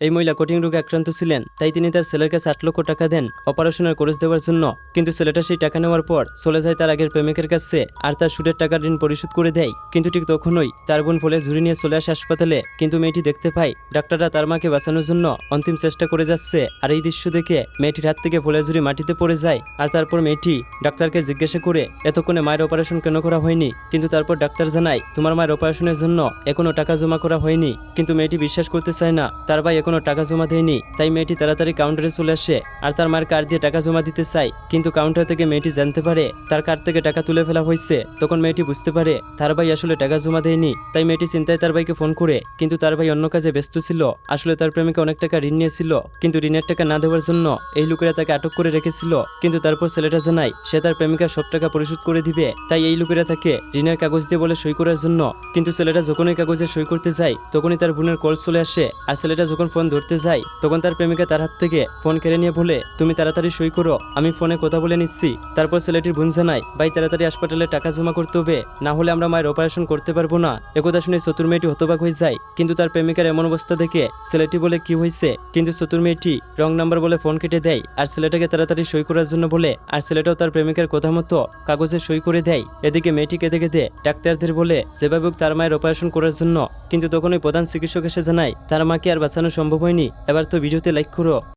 এই মহিলা কঠিন রোগে আক্রান্ত ছিলেন, তাই তিনি তার ছেলের কাছে আট লক্ষ টাকা দেন অপারেশনের খরচ দেওয়ার জন্য। কিন্তু ছেলেটা সেই টাকা নেওয়ার পর চলে যায় তার আগের প্রেমিকের কাছে আর তার সুদের টাকার ঋণ পরিশোধ করে দেয়। কিন্তু ঠিক তখনই তার বোন ফলে ঝুড়ি নিয়ে চলে আসে হাসপাতালে। কিন্তু মেয়েটি দেখতে পায়, ডাক্তাররা তার মাকে বাঁচানোর জন্য অন্তিম চেষ্টা করে যাচ্ছে। আর এই দৃশ্য দেখে মেয়েটির হাত থেকে ফলে ঝুড়ি মাটিতে পড়ে যায়। আর তারপর মেয়েটি ডাক্তারকে জিজ্ঞাসা করে, এতক্ষণে মায়ের অপারেশন কেন করা হয়নি? কিন্তু তারপর ডাক্তার জানায়, তোমার মায়ের অপারেশনের জন্য এখনও টাকা জমা করা হয়নি। কিন্তু মেয়েটি বিশ্বাস করতে চায় না। তার ভাই এখনও টাকা জমা দেয়নি, তাই মেয়েটি তাড়াতাড়ি কাউন্টারে চলে আসে আর তার মায়ের কার্ড দিয়ে টাকা জমা দিতে চায়। কিন্তু কাউন্টার থেকে মেয়েটি জানতে পারে তার কার্ড থেকে টাকা তুলে ফেলা হয়েছে। তখন মেয়েটি বুঝতে পারে তার ভাই আসলে টাকা জমা দেয়নি, তাই মেয়েটি চিন্তায় তার ভাইকে ফোন করে, কিন্তু তার ভাই অন্য কাজে ব্যস্ত ছিল। আসলে তার প্রেমিকা অনেক টাকা ঋণ নিয়েছিল, কিন্তু ঋণের টাকা না দেওয়ার জন্য এই লোকেরা তাকে আটক করে রেখেছিল। কিন্তু তারপর ছেলেটা জানায়, সে তার প্রেমিকা সব টাকা পরিশোধ করে দিবে, তাই এই লোকেরা তাকে ঋণের কাগজ দিয়ে বলে সই করার জন্য। কিন্তু ছেলেটা যখনই কাগজে সই করতে যায়, তখনই তার বোনের কল চলে আসে। আর ছেলেটা যখন ফোন ধরতে যায় তখন তার প্রেমিকা তার হাত থেকে ফোন কেড়ে নিয়ে বলে, তুমি তাড়াতাড়ি সই করো, আমি ফোনে কথা বলে নিচ্ছি। তারপর ছেলেটির বোন জানায়, ভাই, তাড়াতাড়ি হাসপাতালে টাকা জমা করতে হবে, না হলে আমরা মায়ের অপারেশন করতে পারব না। একথা শুনে চতুর মেয়েটি হতবাক হয়ে যায়, কিন্তু তার প্রেমিকার এমন অবস্থা দেখে ছেলেটি বলে, কি হয়েছে? কিন্তু চতুর মেয়েটি রং নাম্বার বলে ফোন কেটে দেয়, আর ছেলেটাকে তাড়াতাড়ি সই করার জন্য বলে, আর ছেলেটাও তার প্রেমিকার কথা মতো কাগজে সই করে দেয়। এদিকে মেয়েটি কেঁদে কেঁদে ডাক্তারদের বলে, যেভাবে তার মায়ের অপারেশন করার জন্য। কিন্তু তখন ওই প্রধান চিকিৎসক এসে জানায়, তার মাকে আর বাঁচানো সম্ভব হয়নি এবার তো ভিডিওতে লাইক করো।